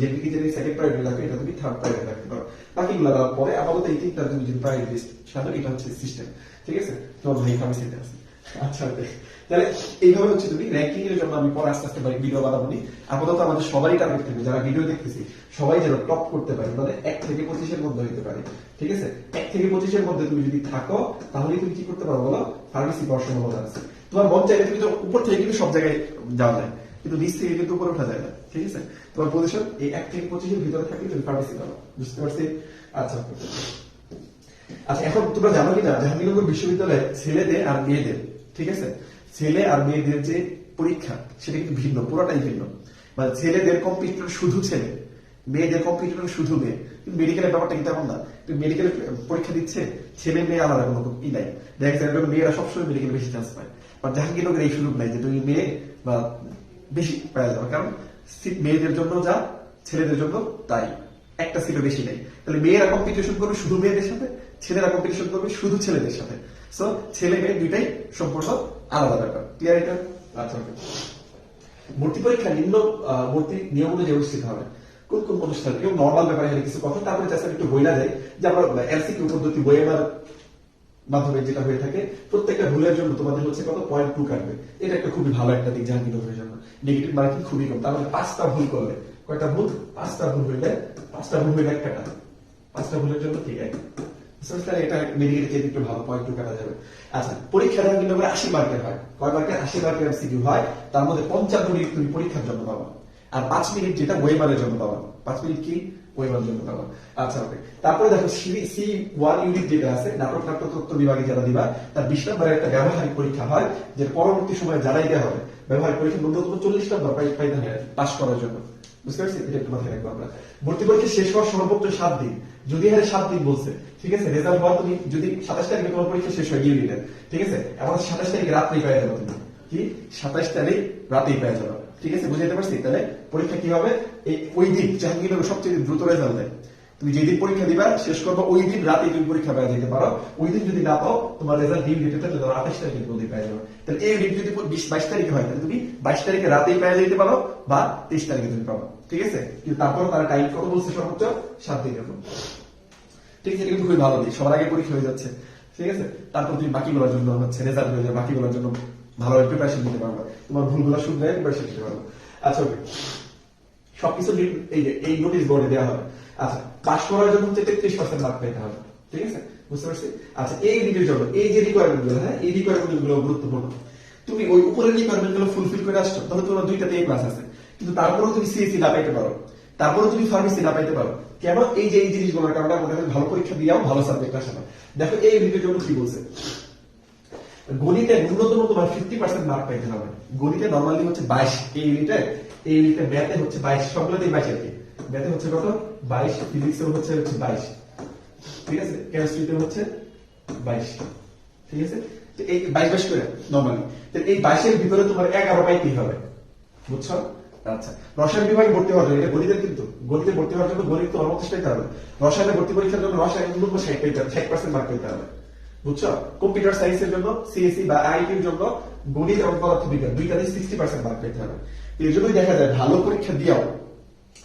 A: যেদিকে যদি সেকেন্ড এটা তুমি থার্ড রাখতে পারো। বাকিগুলো দেওয়ার পরে আপাতত এই তিনটা তুমি যদি লিস্ট এটা হচ্ছে সিস্টেম ঠিক আছে? তোমার ভাই ফার্মেসিতে আছে আচ্ছা তাহলে এইভাবে হচ্ছে তুমি র্যাঙ্কিং এর জন্য আমি পরে আস্তে আস্তে ভিডিও বানাবো নি। আপাতত আমাদের সবারই টার্গেট থাকবে। যারা ভিডিও দেখতেছি, সবাই যেন টপ করতে পারে মানে এক থেকে পঁচিশের মধ্যে হইতে পারে, ঠিক আছে? এক থেকে পঁচিশের মধ্যে তুমি যদি থাকো, তাহলে তুমি কি করতে পারো বলো? ফার্মেসি পড়ার সম্ভাবনা আছে। তোমার মন চাইলে তুমি তো উপর থেকে কিন্তু সব জায়গায় যাওয়া যায়, কিন্তু নিচ থেকে কিন্তু উপরে ওঠা যায় না। ঠিক আছে? তোমার পজিশন এই এক থেকে পঁচিশের ভিতরে থাকলে তুমি ফার্মেসি পাবো। বুঝতে পারছি? আচ্ছা। আচ্ছা এখন তোমরা জানো কিনা? জাহাঙ্গীরনগর বিশ্ববিদ্যালয়ে ছেলেদের আর মেয়েদের, ঠিক আছে? ছেলে আর মেয়েদের যে পরীক্ষা, সেটা কিন্তু ভিন্ন, পুরোটাই ভিন্ন। মানে ছেলেদের কম্পিউটার শুধু ছেলে, মেয়েদের কম্পিউটার শুধু মেয়ে। কিন্তু মেডিকেলের ব্যাপারটা কিন্তু এমন না? তুমি মেডিকেলের পরীক্ষা দিচ্ছে, ছেলে মেয়ে আলাদা, কোনো ই নাই। দেখা যায় মেয়েরা সবসময় মেডিকেল বেশি চান্স পায়। বা জাহাঙ্গীরনগরের এই সুযোগ নাই যে তুমি মেয়ে বা বেশি পাওয়া যাবে। কারণ মেয়েদের জন্য যা, ছেলেদের জন্য তাই। একটা সিটও বেশি নেই। তাহলে মেয়েরা কম্পিটিশন করবে শুধু মেয়েদের সাথে? ছেলেরা কম্পিটিশন করবে শুধু ছেলেদের সাথে? সো ছেলে মেয়ে দুইটাই সম্পূর্ণ আলাদা ব্যাপার ক্লিয়ার এটা? আচ্ছা. ভর্তি পরীক্ষা নিম্ন ভর্তি নিয়ম অনুযায়ী অনুষ্ঠিত হবে। কোন কোন অনুষ্ঠান? কেউ নর্মাল ব্যাপারে কিছু কথা, তারপরে জাস্ট একটু বইলা যায় যে আমরা এলসিকিউ পদ্ধতি বইয়ের মাধ্যমে যেটা হয়ে থাকে, প্রত্যেকটা ভুলের জন্য তোমাদের হচ্ছে কত? পয়েন্ট টু কাটবে। এটা একটা খুবই ভালো একটা দিক জাহাঙ্গীরনগরের জন্য। নেগেটিভ মার্কিং খুবই কম। তার মানে পাঁচটা ভুল করলে, কয়টা ভুল? পাঁচটা ভুল হইলে, পাঁচটা ভুল হইলে এক কাটা। পাঁচটা ভুলের জন্য ঠিক আছে। তাহলে এটা মেডিকেল কেস একটু ভালো পয়েন্ট টু কাটা যাবে। আচ্ছা পরীক্ষা জাহাঙ্গীরনগরে আশি মার্কের হয়। কয় মার্কের আশি মার্কের এমসিকিউ হয়। তার মধ্যে পঞ্চান্ন মিনিট তুমি পরীক্ষার জন্য পাবা। আর পাঁচ মিনিট যেটা ওয়েবারের জন্য পাবা। পাঁচ মিনিট কি? আচ্ছা পরীক্ষা হয় পরবর্তী সময়ে দেওয়া হবে চল্লিশ পাই করার জন্য। বুঝতে পারছি? এটা আমরা। ভর্তি পরীক্ষা শেষ হওয়ার সর্বোচ্চ সাত দিন। যদি হারে সাত দিন ঠিক আছে? রেজাল্ট হওয়ার তুমি যদি সাতাশ পরীক্ষা শেষ হয় ঠিক আছে? তারিখে রাত্রেই পেয়ে যাবে কি? সাতাশ তারিখ রাতেই পেয়ে যাবে। ঠিক আছে? বুঝাইতে পারছি? তাহলে পরীক্ষা কি হবে? ওই দিন, জাহাঙ্গীরনগর সবচেয়ে দ্রুত রেজাল্ট দেয়। তুমি যেদিন পরীক্ষা দিবা, শেষ করব, ওই দিন রাতে তুমি পরীক্ষা পেয়ে যেতে পারো। ওই দিন যদি না পাও, তোমার রেজাল্ট ডিউ ডেটে তাহলে ধরো আঠাশ তারিখের মধ্যে পেয়ে যাবে। তাহলে এই ডিউ যদি বিশ, বাইশ তারিখে হয়, তাহলে তুমি বাইশ তারিখে রাতেই পেয়ে যেতে পারো বা তেইশ তারিখে তুমি পাবো। ঠিক আছে? কিন্তু তারপর তারা টাইম কত বলছে সর্বোচ্চ? সাত দিনের মতো ঠিক আছে? কিন্তু খুবই ভালো দিক। সবার আগে পরীক্ষা হয়ে যাচ্ছে। ঠিক আছে? তারপর তুমি বাকি বাকিগুলোর জন্য হচ্ছে রেজাল্ট হয়ে যাবে বাকি বাকিগুলোর জন্য ভালোভাবে প্রিপারেশন নিতে পারবে তোমার ভুলগুলো শুনলে প্রিপারেশন নিতে পারবে আচ্ছা ওকে সবকিছু এই যে, এই নোটিশ বোর্ডে দেওয়া হবে। আচ্ছা পাস করার জন্য হচ্ছে তেত্রিশ পার্সেন্ট মার্ক পেতে হবে। ঠিক আছে? বুঝতে পারছি? আচ্ছা এই দিকের জন্য, এই যে রিকোয়ারমেন্টগুলো হ্যাঁ এই রিকোয়ারমেন্টগুলো গুরুত্বপূর্ণ। তুমি ওই উপরের রিকোয়ারমেন্টগুলো ফুলফিল করে আসছো, তাহলে তোমার দুইটাতে ক্লাস আছে। কিন্তু তারপরেও তুমি সিএসসি না পাইতে পারো। তারপরেও তুমি ফার্মেসি না পাইতে পারো। কেন এই যে এই জিনিসগুলোর কারণে হয় ভালো পরীক্ষা দিয়াও ভালো সাবজেক্ট দেখো, এই ইউনিটের জন্য কি বলছে? গণিতে ন্যূনতম তোমার ফিফটি পার্সেন্ট মার্ক পাইতে হবে। গণিতে নর্মালি হচ্ছে বাইশ, এই ইউনিটে এই ইউনিটে ম্যাথে হচ্ছে বাইশ, সবগুলোতেই বাইশ আর কি। ম্যাথে হচ্ছে কত? বাইশ ফিজিক্সে হচ্ছে হচ্ছে বাইশ। ঠিক আছে? কেমিস্ট্রিতে হচ্ছে বাইশ। ঠিক আছে? এই বাইশ বাইশ করে নর্মালি তো এই বাইশের ভিতরে তোমার এগারো পাইতেই হবে। বুঝছ? আচ্ছা। রসায়ন বিভাগে ভর্তি হওয়ার জন্য, এটা গণিতের কিন্তু গণিতে ভর্তি হওয়ার জন্য গণিত তো পাইতে হবে। রসায়নে ভর্তি পরীক্ষার জন্য রসায়ন ষাট পাইতে হবে ষাট পার্সেন্ট মার্ক পেতে হবে। বুঝছ? কম্পিউটার সায়েন্সের জন্য সিএসসি বা আইটির জন্য গণিত এবং পদার্থবিজ্ঞান দুইটাতে সিক্সটি পার্সেন্ট মার্ক পেতে হবে। এই জন্যই দেখা যায় ভালো পরীক্ষা দিয়াও,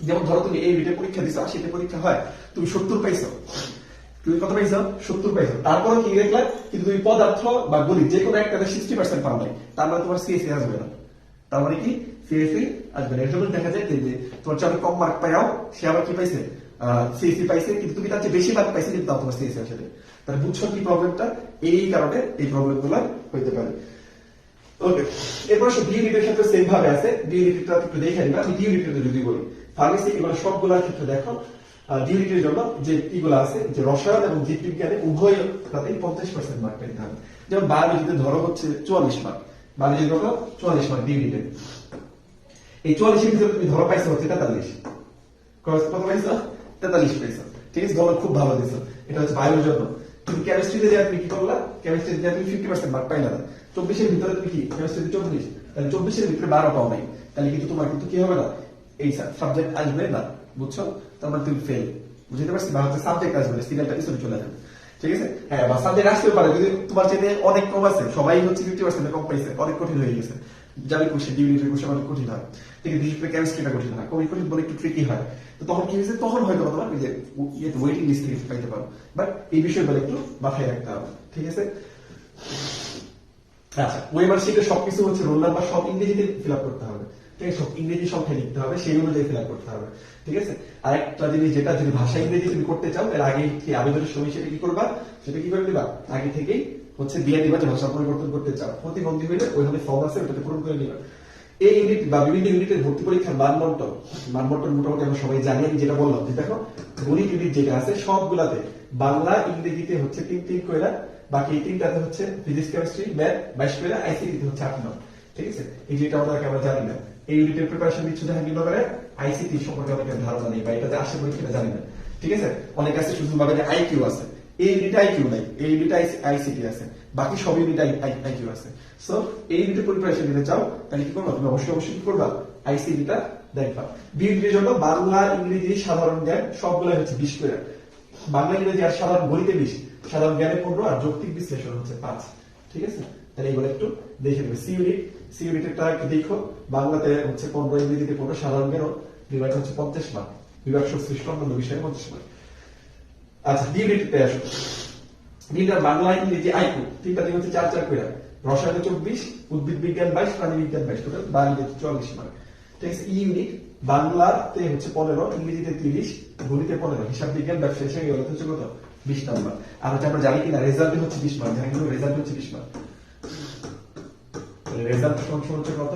A: যেমন ধরো তুমি এই বিটে পরীক্ষা দিছো আশিতে পরীক্ষা হয়, তুমি সত্তর পাইছো। তুমি কত পাইছো? সত্তর পাইছো। তারপরে কি দেখলে কিন্তু তুমি পদার্থ বা গণিত যে কোনো একটা সিক্সটি পার্সেন্ট পাও নাই, তার মানে তোমার সিএসসি আসবে না। তার মানে কি? সিএসসি আসবে না। এর জন্য দেখা যায় যে তোমার চাপে কম মার্ক পাইও সে আবার কি পাইছে? সিএসসি পাইছে, কিন্তু তুমি তার চেয়ে বেশি পাইছে কিন্তু তোমার সিএসসি আসে তাহলে বুঝছ কি প্রবলেমটা এই কারণে এই প্রবলেমগুলো হইতে পারে। এরপর ক্ষেত্রে সেম ভাবে আছে একটু দেখে নিবা। আমি যদি বলি ফার্মেসি সবগুলোর ক্ষেত্রে দেখো জন্য যে ইগুলো আছে, যে রসায়ন এবং জীববিজ্ঞানে উভয় তাতেই পঞ্চাশ পার্সেন্ট মার্ক পেতে হবে। যেমন বায়োলজিতে ধরো হচ্ছে চুয়াল্লিশ মার্ক বায়োলজি ধরো চুয়াল্লিশ মার্ক ডি এই চুয়াল্লিশের ভিতরে তুমি ধরো পাইছো হচ্ছে তেতাল্লিশ। কত পাইছো? তেতাল্লিশ পাইছো ঠিক আছে? ধরো খুব ভালো দিছো এটা হচ্ছে বায়োর জন্য। তুমি কেমিস্ট্রিতে যে তুমি কি করলা? কেমিস্ট্রিতে যে তুমি ফিফটি পার্সেন্ট মার্ক পাইলা না। চব্বিশের ভিতরে তুমি কি? কেমিস্ট্রিতে চব্বিশ। তাহলে চব্বিশের ভিতরে বারো পাও নাই। তাহলে কিন্তু তোমার কিন্তু কি হবে না? এই সাবজেক্ট আসবে না, বুঝছ? তার মানে তুমি ফেল বুঝতে পারছি? বা হচ্ছে সাবজেক্ট আসবে সিরিয়ালটা পিছনে চলে যাবে। ঠিক আছে? হ্যাঁ বা সাবজেক্ট আসতেও পারে, যদি তোমার চেয়ে অনেক কম আছে। সবাই হচ্ছে ফিফটি পার্সেন্ট কম পাইছে, অনেক কঠিন হয়ে গেছে। যাবে কোশ্চেন ডিগ্রি কোশ্চেন অনেক কঠিন হয়। আছে বিশেষ করে কেমিস্ট্রিটা কঠিন হয়। কঠিন কঠিন বলে একটু ট্রিকি হয়। তো তখন কি হয়েছে? তখন হয়তো তোমার যে ইয়েতে ওয়েটিং লিস্ট থেকে পাইতে পারো। বাট এই বিষয়গুলো একটু মাথায় রাখতে হবে, ঠিক আছে? আচ্ছা ওয়েবার শিটে সবকিছু হচ্ছে রোল নাম্বার সব ইংরেজিতে ফিল আপ করতে হবে। ঠিক আছে? সব ইংরেজি সংখ্যায় লিখতে হবে, সেই অনুযায়ী ফিল আপ করতে হবে। ঠিক আছে? আরেকটা জিনিস যেটা যদি ভাষা ইংরেজি তুমি করতে চাও, এর আগে কি আবেদনের সময় সেটা কি করবা? সেটা কি করে দিবা আগে থেকেই হচ্ছে দিয়ে দিবা যে ভাষা পরিবর্তন করতে চাও প্রতিবন্ধী হইলে ওইখানে ফর্ম আছে, ওটাতে পূরণ করে নিবা। এই ইউনিট বা বিভিন্ন ইউনিটের ভর্তি পরীক্ষার মানবন্টন মানবন্টন মোটামুটি আমরা সবাই জানি, আমি যেটা বললাম, যে দেখো গণিত ইউনিট যেটা আছে, সবগুলাতে বাংলা, ইংরেজিতে হচ্ছে তিন তিন কইরা, বাকি এই তিনটাতে হচ্ছে ফিজিক্স কেমিস্ট্রি ম্যাথ বাইশ কইরা আইসিটি হচ্ছে আট নম্বর ঠিক আছে? এই যেটা আমাদেরকে আমরা জানি না। এই ইউনিটের প্রিপারেশন দিচ্ছ জাহাঙ্গীরনগরে আইসিটি সম্পর্কে অনেকের ধারণা নেই, বা এটা যে আসে পরীক্ষা জানি না। ঠিক আছে? অনেক আছে, শুধু ভাবে যে আইকিউ আছে। এই ইউনিট আইকিউ নাই। এই ইউনিট আইসিটি আছে। বাকি সব ইউনিট আইকিউ আছে। সো এই ইউনিটের প্রিপারেশন নিতে চাও, তাহলে কি করবা? তুমি অবশ্যই অবশ্যই কি করবা? আইসিটিটা দেখবা। বি জন্য বাংলা, ইংরেজি, সাধারণ জ্ঞান সবগুলো হচ্ছে বিশ করে। বাংলা, ইংরেজি আর সাধারণ গণিতে বিশ। সাধারণ জ্ঞানে পনেরো আর যৌক্তিক বিশ্লেষণ হচ্ছে পাঁচ। ঠিক আছে? তাহলে এগুলো একটু দেখে নেবে। সি ইউনিট সি একটু দেখো। বাংলাতে হচ্ছে পনেরো, ইংরেজিতে পনেরো, সাধারণ জ্ঞান। বিভাগ হচ্ছে পঞ্চাশ মার্ক বিভাগ সংশ্লিষ্ট অন্যান্য বিষয়ে পঞ্চাশ মার্ক আচ্ছা ডি ইউনিটে আসো। ডিটা বাংলা ইংরেজি তিনটা দিন হচ্ছে চার চার চব্বিশ, উদ্ভিদ বিজ্ঞান বাইশ, প্রাণী বিজ্ঞান বাইশ, টোটাল মার্ক ঠিক আছে ইউনিট বাংলাতে হচ্ছে পনেরো, ইংরেজিতে তিরিশ, গণিতে পনেরো, হিসাব বিজ্ঞান ব্যবসা হিসেবে হচ্ছে কত? বিশ নাম্বার আর হচ্ছে আমরা জানি কিনা রেজাল্টে হচ্ছে বিশ মার্ক জানি কিন্তু রেজাল্ট হচ্ছে বিশ মার্ক রেজাল্ট সংখ্যা হচ্ছে কত?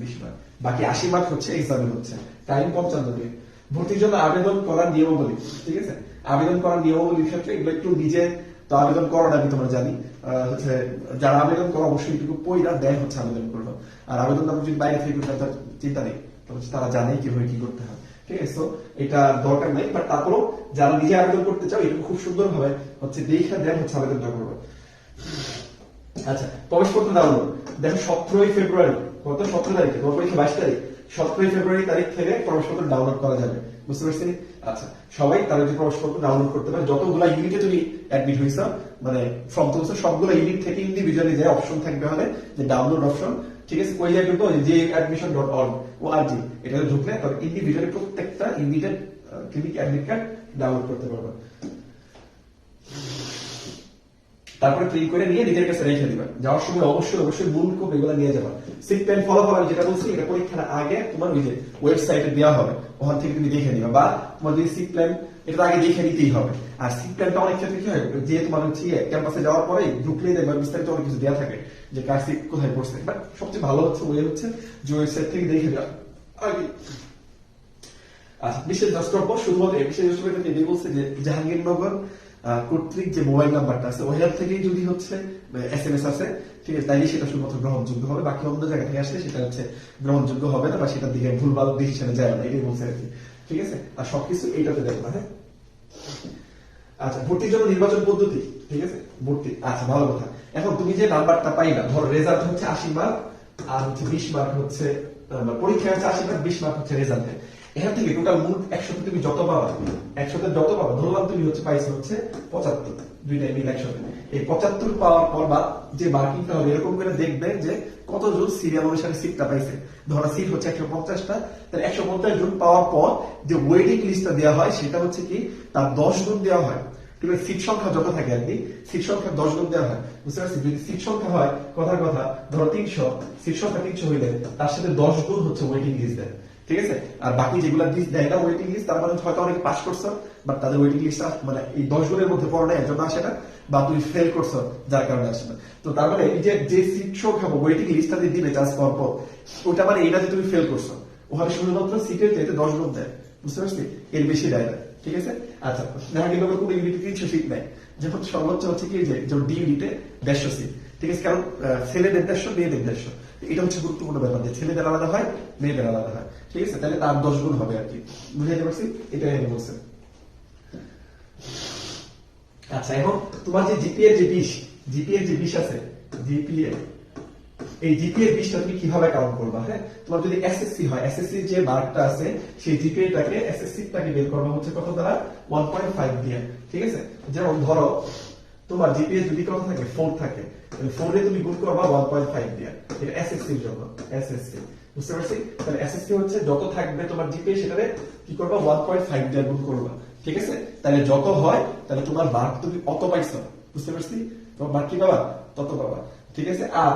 A: বিশ মার্ক বাকি আশি মার্ক হচ্ছে এক্সামে হচ্ছে। টাইম পঞ্চান্ন মিনিট। ভর্তির জন্য আবেদন করার নিয়মাবলী, ঠিক আছে? আবেদন করার নিয়মাবলীর ক্ষেত্রে এগুলো একটু নিজে তো আবেদন করাটা আমি তোমরা জানি হচ্ছে যারা আবেদন করো অবশ্যই একটু পইরা দেয় হচ্ছে আবেদন করব আর আবেদন আমরা যদি বাইরে থেকে তার চিন্তা নেই তারা জানে কীভাবে কি করতে হয়। ঠিক আছে এটা দরকার নেই বাট তারপরও যারা নিজে আবেদন করতে চাও এটা খুব সুন্দর ভাবে হচ্ছে দেখা দেন হচ্ছে আবেদনটা করবে আচ্ছা প্রবেশপত্র ডাউনলোড দেখো সতেরোই ফেব্রুয়ারি, গত সতেরো তারিখে পরীক্ষা বাইশ তারিখ, সতেরোই ফেব্রুয়ারি তারিখ থেকে প্রবেশপত্র ডাউনলোড করা যাবে। বুঝতে পারছি আচ্ছা সবাই তারা ডাউনলোড করতে পারে ইউনিটে তুমি অ্যাডমিট হয়েছ মানে ফর্ম সবগুলো ইউনিট থেকে ইন্ডিভিজুয়ালি যে অপশন থাকবে হলে, যে ডাউনলোড অপশন ঠিক আছে কই যায় কিন্তু যে admission dot org O R G এটা ঢুকলে তবে ইন্ডিভিজুয়ালি প্রত্যেকটা ইউনিটের ক্লিনিক অ্যাডমিট কার্ড ডাউনলোড করতে পারবে। তারপরে প্রিন্ট করে নিয়ে নিজের কাছে রেখে দিবা। যাওয়ার সময় অবশ্যই অবশ্যই মূল কোপ এগুলো নিয়ে যাবা। আমি যেটা বলছি, এটা পরীক্ষার আগে তোমার ওই যে ওয়েবসাইটে দেওয়া হবে, ওখান থেকে তুমি দেখে নিবা। বা তোমার যদি সিট প্ল্যান এটা আগে দেখে নিতেই হবে। আর সিট প্ল্যানটা অনেক ক্ষেত্রে কি হয়, যে তোমার হচ্ছে ক্যাম্পাসে যাওয়ার পরে ঢুকলে দেখবা বিস্তারিত অনেক কিছু দেওয়া থাকে, যে কার সিট কোথায় পড়ছে। বাট সবচেয়ে ভালো হচ্ছে ওয়ে হচ্ছে যে ওয়েবসাইট থেকে দেখে আগে। আচ্ছা বিশেষ দ্রষ্টব্য শুধুমাত্র এই বিশেষ এটাই বলছে যে জাহাঙ্গীরনগর কর্তৃক যে মোবাইল নাম্বারটা আছে ওইখান থেকেই যদি হচ্ছে এস এম এস আছে, ঠিক আছে, তাইলে সেটা শুধুমাত্র গ্রহণযোগ্য হবে। বাকি অন্য জায়গা থেকে আসলে সেটা হচ্ছে গ্রহণযোগ্য হবে না, বা সেটার দিকে ভুলভাল ডিসিশনে যায় না, এটাই বলছে আর কি। ঠিক আছে? আর সবকিছু এইটাতে দেখো হ্যাঁ? আচ্ছা ভর্তির জন্য নির্বাচন পদ্ধতি, ঠিক আছে? ভর্তি আচ্ছা ভালো কথা। এখন তুমি যে নাম্বারটা পাইলা, ধর রেজাল্ট হচ্ছে আশি মার্ক আর হচ্ছে বিশ মার্ক হচ্ছে পরীক্ষা হচ্ছে আশি মার্ক বিশ মার্ক হচ্ছে রেজাল্ট এখান থেকে টোটাল মোট একশোতে তুমি যত পাবা, একশোতে যত পাবা, ধরলাম তুমি হচ্ছে পাইছো হচ্ছে পঁচাত্তর। দুইটাই মিল একশোতে এই পঁচাত্তর পাওয়ার পর বা যে মার্কিংটা হবে, এরকম করে দেখবে যে কতজন সিরিয়াল অনুসারে সিটটা পাইছে। ধরা সিট হচ্ছে একশো পঞ্চাশটা, তাহলে একশো পঞ্চাশ জন পাওয়ার পর যে ওয়েটিং লিস্টটা দেওয়া হয়, সেটা হচ্ছে কি, তার দশ গুণ দেওয়া হয়। ঠিক আছে, সিট সংখ্যা যত থাকে আর কি, সিট সংখ্যা দশ গুণ দেওয়া হয়। বুঝতে পারছি যদি সিট সংখ্যা হয়, কথার কথা, ধরো তিনশো, সিট সংখ্যা তিনশো হইলে তার সাথে দশ গুণ হচ্ছে ওয়েটিং লিস্ট দেয় ঠিক আছে? আর বাকি যেগুলা লিস্ট দেয় না ওয়েটিং লিস্ট তার মানে হয়তো অনেক পাস করছ বাট তাদের ওয়েটিং লিস্ট মানে এই দশ গুণের মধ্যে পড়ো না এর জন্য আসে না, বা তুমি ফেল করছ, যার কারণে আসে না। তো তার মানে এই যে যে সিট সংখ্যা ওয়েটিং লিস্টটা দিয়ে দিবে চান্স পাওয়ার পর ওটা মানে এটা যে তুমি ফেল করছ। ওখানে শুধুমাত্র সিটের যেতে দশ গুণ দেয়, বুঝতে পারছি? এর বেশি দেয় না, ঠিক আছে? আচ্ছা দেখা গেল কোনো ইউনিটে তিনশো সিট নেয়। যখন সর্বোচ্চ হচ্ছে কি যে ডি ইউনিটে সিট ঠিক আছে? কারণ ছেলেদের দেড়শো, মেয়েদের দেড়শো। এটা হচ্ছে গুরুত্বপূর্ণ ব্যাপার যে ছেলেদের আলাদা হয়, মেয়েদের আলাদা হয়। ঠিক আছে? তাহলে তার দশ গুণ হবে আর কি। বুঝাইতে পারছি? এটা এখানে বলছে। আচ্ছা এখন তোমার যে জিপিএ যে বিশ জিপিএ যে বিশ আছে, জিপিএ, এই জিপিএ বিশটা তুমি কীভাবে কাউন্ট করবা হ্যাঁ? তোমার যদি এসএসসি হয়, এসএসসি যে মার্কটা আছে, সেই জিপিএ টাকে এসএসসি টাকে বের করবা হচ্ছে কত দ্বারা? ওয়ান পয়েন্ট ফাইভ দিয়ে। ঠিক আছে? যেমন ধরো তোমার জিপিএ যদি কত থাকে ফোর থাকে ফোরে তুমি গুণ করবা ওয়ান পয়েন্ট ফাইভ দিয়ে। এটা এসএসসির জন্য এসএসসি বুঝতে পারছি? তাহলে এসএসসি হচ্ছে যত থাকবে তোমার জিপিএ সেটারে কি করবা? ওয়ান পয়েন্ট ফাইভ দিয়ে গুণ করবা। ঠিক আছে? তাহলে যত হয়, তাহলে তোমার মার্ক তুমি অত পাইছো। বুঝতে পারছি? তোমার মার্ক কি পাবা? তত পাবা। ঠিক আছে? আর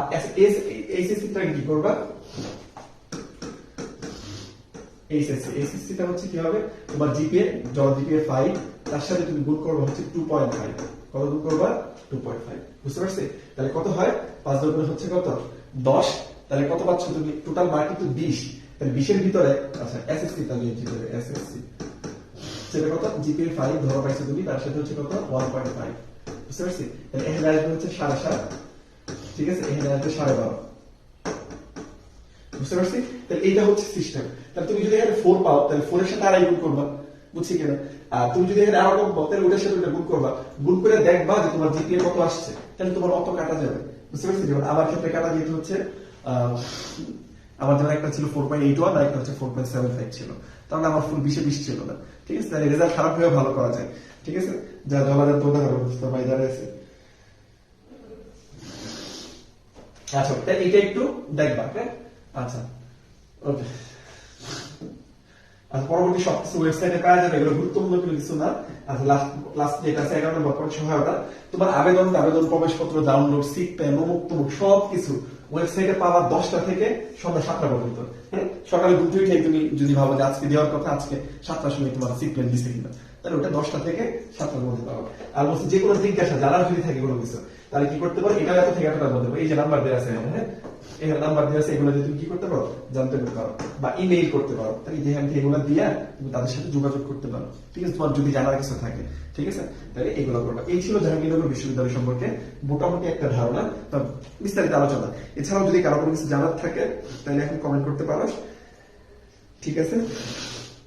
A: এইচএসসি টাকে কি করবা? এইচএসসি এইচএসসি টা হচ্ছে কি হবে? তোমার জিপিএ যখন জিপিএ ফাইভ তার সাথে তুমি গুণ করবা হচ্ছে টু পয়েন্ট ফাইভ কত গুণ করবা? টু পয়েন্ট ফাইভ বুঝতে পারছি? তাহলে কত হয়? পাঁচ দশ হচ্ছে কত? দশ। তাহলে কত পাচ্ছ তুমি? টোটাল মার্ক কিন্তু বিশ। তাহলে বিশের ভিতরে আচ্ছা এসএসসি তাহলে ভিতরে এসএসসি সেটা কত? জিপিএ ফাইভ ধরো পাইছো তুমি, তার সাথে হচ্ছে কত? ওয়ান পয়েন্ট ফাইভ বুঝতে পারছি? তাহলে এখানে আসবে হচ্ছে সাড়ে সাত। ঠিক আছে? এখানে আসবে সাড়ে বারো। বুঝতে পারছি? তাহলে এইটা হচ্ছে সিস্টেম তাহলে তুমি যদি এখানে ফোর পাও, তাহলে ফোরের সাথে আড়াই গুণ করবা। বুঝছি কিনা আর তুমি যদি এখানে পাও, তাহলে ওটার সাথে গুণ করবা। গুণ করে দেখবা যে তোমার জিপিএ কত আসছে। তাহলে তোমার অত কাটা যাবে। বুঝতে পারছি? যেমন আমার ক্ষেত্রে কাটা হচ্ছে আমার যেমন একটা ছিল ফোর পয়েন্ট এইট ওয়ান একটা হচ্ছে ফোর পয়েন্ট সেভেন ফাইভ ছিল। তাহলে আমার ফুল বিশে বিশ ছিল না। ঠিক আছে? তাহলে রেজাল্ট খারাপ হয়ে ভালো করা যায়। ঠিক আছে? যা জলাদের তোলা হবে সবাই দাঁড়িয়ে আছে। আচ্ছা এটা একটু দেখবা হ্যাঁ? আচ্ছা ওকে। আর পরবর্তী সবকিছু ওয়েবসাইটে পাওয়া যাবে, এগুলো গুরুত্বপূর্ণ কোনো কিছু না। আচ্ছা লাস্ট লাস্ট যেটা আছে এগারো নম্বর পয়েন্ট সহায়তা তোমার আবেদন আবেদন, প্রবেশপত্র ডাউনলোড সিট সব কিছু ওয়েবসাইটে পাওয়া দশটা থেকে সন্ধ্যা সাতটা পর্যন্ত। হ্যাঁ সকালে থেকে উঠে তুমি যদি ভাবো যে আজকে দেওয়ার কথা, আজকে সাতটার সময় তোমার সিট পেন দিছে কিনা। তাহলে ওটা দশটা থেকে সাতটার মধ্যে পাবো। আর বলছি, যে কোনো জিজ্ঞাসা জানার যদি থাকে কোনো কিছু, তাহলে কি করতে পারো? এটা এত থেকে এতটার মধ্যে এই যে নাম্বার দেওয়া আছে হ্যাঁ? এখানে নাম্বার দেওয়া আছে, এগুলো দিয়ে তুমি কি করতে পারো? জানতে পারো। বা ইমেইল করতে পারো। তাহলে যেখান থেকে এগুলো দিয়ে তুমি তাদের সাথে যোগাযোগ করতে পারো। ঠিক আছে? তোমার যদি জানার কিছু থাকে, ঠিক আছে? তাহলে এগুলো করবা এই ছিল জাহাঙ্গীরনগর বিশ্ববিদ্যালয় সম্পর্কে মোটামুটি একটা ধারণা। বা বিস্তারিত আলোচনা। এছাড়াও যদি কারও কোনো কিছু জানার থাকে, তাহলে এখন কমেন্ট করতে পারো। ঠিক আছে?